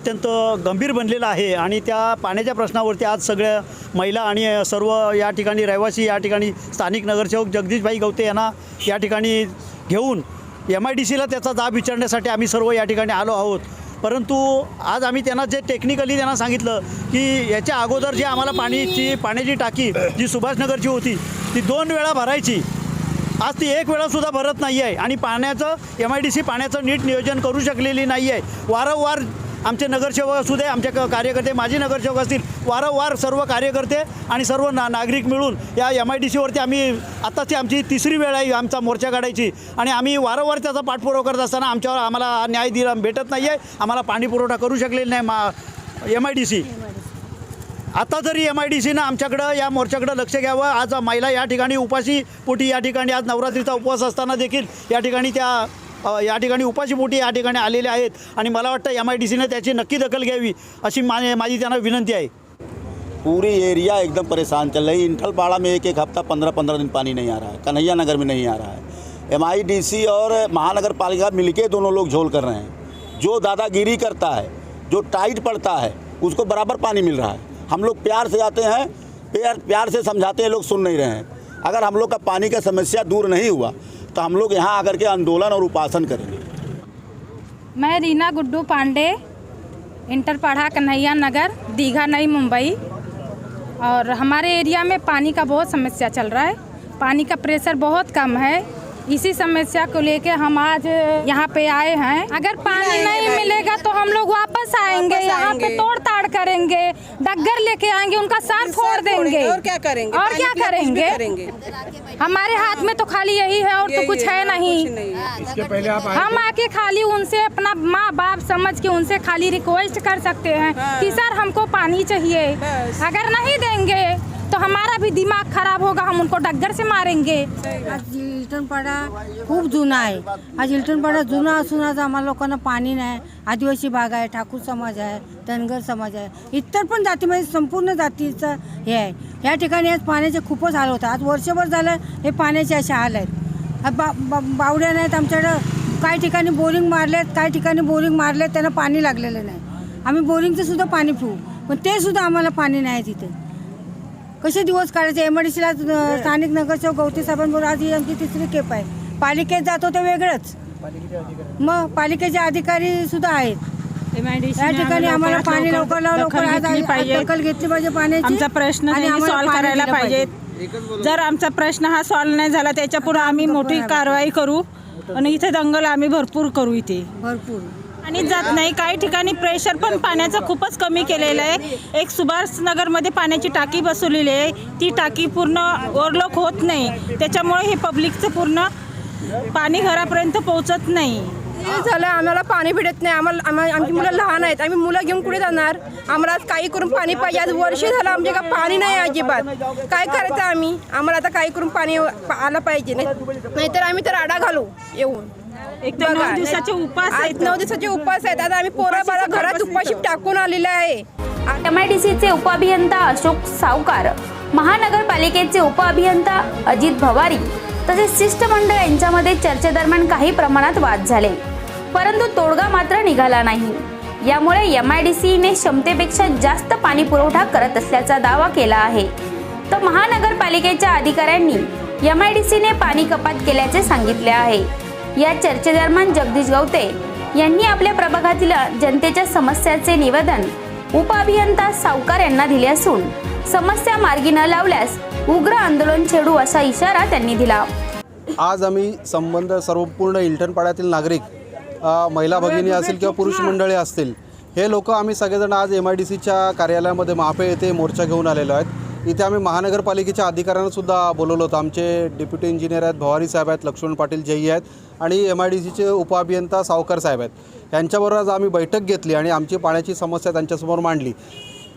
अत्यंत गंभीर बनलेला आहे आणि त्या पाण्याच्या प्रश्नावरती आज सगळ्या महिला आणि सर्व या ठिकाणी रहिवासी या ठिकाणी स्थानिक नगरसेवक जगदीशभाई गवते यांना या ठिकाणी घेऊन एम आय डी सीला त्याचा जाब विचारण्यासाठी आम्ही सर्व या ठिकाणी आलो आहोत. परंतु आज आम्ही त्यांना जे टेक्निकली त्यांना सांगितलं की याच्या अगोदर जे आम्हाला पाणीची पाण्याची टाकी जी सुभाषनगरची होती ती दोन वेळा भरायची. आज ती एक वेळासुद्धा भरत नाही आहे आणि पाण्याचं एम आय डी सी पाण्याचं नीट नियोजन करू शकलेली नाही आहे वारंवार आमचे नगरसेवक असू दे आमचे क- कार्यकर्ते माजी नगरसेवक असतील वारंवार सर्व कार्यकर्ते आणि सर्व ना नागरिक मिळून या एम आय डी सीवरती आम्ही आत्ताची आमची तिसरी वेळ आहे आमचा मोर्चा काढायची. आणि आम्ही वारंवार त्याचा पाठपुरावा करत असताना आमच्यावर आम्हाला न्याय दिला भेटत नाही आहे आम्हाला पाणीपुरवठा करू शकलेला नाही मा एम आय डी सी आता जरी एम आय डी सीनं आमच्याकडं या मोर्चाकडं लक्ष घ्यावं. आज महिला या ठिकाणी उपाशी पोटी या ठिकाणी आज नवरात्रीचा उपवास असताना देखील या ठिकाणी त्या या ठिकाणी उपाशी पोटी या ठिकाणी आलेले आहेत आणि एम आय डी सीनं त्याची नक्की दखल घ्यावी अशी मा, माझी त्यांना विनंती आहे. पूरी एरिया एकदम परेशान चल रही इंठलपाड़ा में एक एक हफ़्ता पंद्रह पंद्रह दिन पानी नहीं आ रहा है। कन्हैया नगर में नहीं आ रहा है। एम आई डी सी और महानगर पालिका मिलके दोनों लोग झोल कर रहे हैं। जो दादागिरी करता है, जो टाइट पड़ता है, उसको बराबर पानी मिल रहा है। हम लोग प्यार से आते हैं, प्यार प्यार से समझाते हैं, लोग सुन नहीं रहे हैं। अगर हम लोग का पानी का समस्या दूर नहीं हुआ तो हम लोग यहाँ आकर के आंदोलन और उपासन करेंगे। मैं रीना गुड्डू पांडे इंटर पढ़ा कन्हैया नगर दीघा नई मुंबई। और हमारे एरिया में पानी का बहुत समस्या चल रहा है। पानी का प्रेशर बहुत कम है। इसी समस्या को लेके हम आज यहाँ पे आए हैं। अगर पानी नहीं मिलेगा तो हम लोग वापस आएँगे। यहाँ पे। तोड़ ताड़ करेंगे। डग्गर लेके आएँगे उनका सर फोड़ देंगे। और क्या करेंगे? और क्या करेंगे। हमारे हाथ में तो खाली यही है और तो कुछ है नहीं कुछ नहीं। है। इसके पहले आप आए हम आके खाली उनसे अपना माँ बाप समझ के उनसे खाली रिक्वेस्ट कर सकते हैं हाँ। कि सर हमको पानी चाहिए। अगर नहीं देंगे तो हमारा भी दिमाग खराब होगा हम उनको डग्गर से मारेंगे। आज इल्टनपाडा खूप जुना आहे आज इल्टनपाडा जुना असून आज आम्हाला लोकांना पाणी नाही आदिवासी भाग आहे ठाकूर समाज आहे धनगर समाज आहे इतर पण जातीमध्ये संपूर्ण जातीचं हे आहे। या ठिकाणी आज पाण्याचे खूपच हाल होतात. आज वर्षभर झालं हे पाण्याचे असे हाल आहेत. बा बा बावड्या नाहीत आमच्याकडं काही ठिकाणी बोरिंग मारलेत काही ठिकाणी बोरिंग मारलेत त्यांना पाणी लागलेलं नाही. आम्ही बोरिंगचं सुद्धा पाणी पिऊ पण ते सुद्धा आम्हाला पाणी नाही तिथे. कसे दिवस काढायचे? एम आय ला स्थानिक नगरसेवक गवती साहेबांबरोबर आज ही आमची तिसरी केप आहे. पालिकेत जातो ते वेगळंच. मग पालिकेचे अधिकारी सुद्धा आहेत. या ठिकाणी आम्हाला पाणी लवकर लवकर आज दखल घेतली पाहिजे पाण्याची आमचा प्रश्न आणि त्यांनी आम्हाला सॉल्व्ह पाणी करायला दिलं पाहिजे. जर आमचा प्रश्न हा सॉल्व्ह नाही झाला त्याच्या पुढे आम्ही मोठी कारवाई करू आणि इथे दंगल आम्ही भरपूर करू इथे. भरपूर. आणि जात नाही काही ठिकाणी प्रेशर पण पाण्याचं खूपच कमी केलेलं आहे. एक सुभाषनगरमध्ये पाण्याची टाकी बसवलेली आहे. ती टाकी पूर्ण ओव्हरलोक होत नाही. त्याच्यामुळे हे पब्लिकचं पूर्ण पाणी घरापर्यंत पोहोचत नाही. हे झालं आम्हाला पाणी भेटत नाही. आम्हाला आम्हा- आमची मुलं लहान आहेत. आम्ही मुलं घेऊन कुठे जाणार? आम्हाला आज काही करून पाणी पाहिजे आज वर्ष झालं आमच्या का पाणी नाही अजिबात. काय करायचं आम्ही? आम्हाला आता काही करून पाणी आलं पाहिजे. नाही नाहीतर आम्ही तर आडा घालू येऊन. एक तर बघा. नऊ दिवसाचे उपास आहेत. नऊ दिवसाचे उपास आहेत. आता आम्ही पोरा बारा घरात उपाशी टाकून आलेले आहे. एम आय डी सीचे उपअभियंता अशोक सावकार महानगरपालिकेचे उपअभियंता अजित भवारी तसेच शिष्टमंडळ यांच्यामध्ये चर्चेदरम्यान काही प्रमाणात वाद झाले. परंतु तोडगा मात्र निघाला नाही. यामुळे एम आय डी सीने क्षमतेपेक्षा जास्त पाणी पुरवठा करत असल्याचा दावा केला आहे. तर महानगरपालिकेच्या अधिकाऱ्यांनी एम आय डी सीने पाणी कपात केल्याचे सांगितले आहे. या चर्चेदरम्यान जगदीश गवते यांनी आपल्या प्रभागातील जनतेच्या समस्याचे निवेदन उपअभियंता सावकार यांना दिले असून समस्या मार्गी न लावल्यास उग्र आंदोलन छेडू असा इशारा त्यांनी दिला. आज आम्ही संबंध सर्व पूर्ण इल्टनपाड्यातील नागरिक महिला भगिनी असतील किंवा पुरुष मंडळी असतील हे लोक आम्ही सगळेजण आज एम आय डी सीच्या कार्यालयामध्ये महापे येथे मोर्चा घेऊन आलेलो आहेत. इथे आम्ही महानगरपालिकेच्या अधिकाऱ्यांना सुद्धा बोलवलं होतं. आमचे डेप्युटी इंजिनियर आहेत भवारी साहेब आहेत लक्ष्मण पाटील जयी आहेत आणि एम आय डी सीचे उपअभियंता सावकर साहेब आहेत. यांच्याबरोबर आज आम्ही बैठक घेतली आणि आमची पाण्याची समस्या त्यांच्यासमोर मांडली.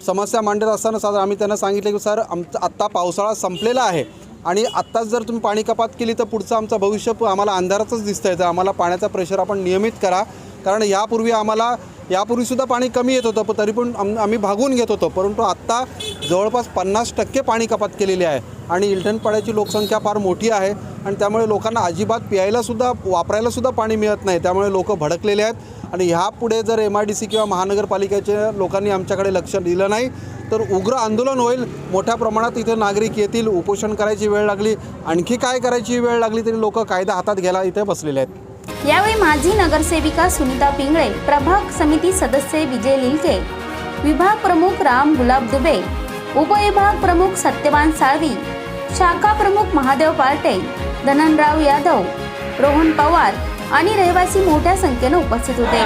समस्या मांडत असताना सर आम्ही त्यांना सांगितलं की सर आमचा आत्ता पावसाळा संपलेला आहे. आणि आत्ताच जर तुम्ही पाणी कपात केली तर पुढचं आमचं भविष्य आम्हाला अंधारातच दिसतं येतं तर आम्हाला पाण्याचा प्रेशर आपण नियमित करा. कारण यापूर्वी आम्हाला यापूर्वीसुद्धा पाणी कमी येत होतं पण तरी पण आम आम्ही भागून घेत होतो. परंतु आत्ता जवळपास पन्नास टक्के पाणी कपात केलेली आहे. आणि इलठणपाड्याची लोकसंख्या फार मोठी आहे आणि त्यामुळे लोकांना अजिबात प्यायलासुद्धा वापरायलासुद्धा पाणी मिळत नाही. त्यामुळे लोक भडकलेले आहेत. आणि ह्यापुढे जर एम आय डी सी किंवा महानगरपालिकेच्या लोकांनी आमच्याकडे लक्ष दिलं नाही तर उग्र आंदोलन होईल. मोठ्या प्रमाणात इथे नागरिक येतील उपोषण करायची वेळ लागली. आणखी काय करायची वेळ लागली तरी लोक कायदा हातात घ्यायला इथे बसलेले आहेत. यावेळी माजी नगरसेविका सुनीता पिंगळे प्रभाग समिती सदस्य विजय लिलके विभाग प्रमुख राम गुलाब दुबे उपविभाग प्रमुख सत्यवान साळवी शाखा प्रमुख महादेव पार्टे धननराव यादव रोहन पवार आणि रहिवासी मोठ्या संख्येनं उपस्थित होते.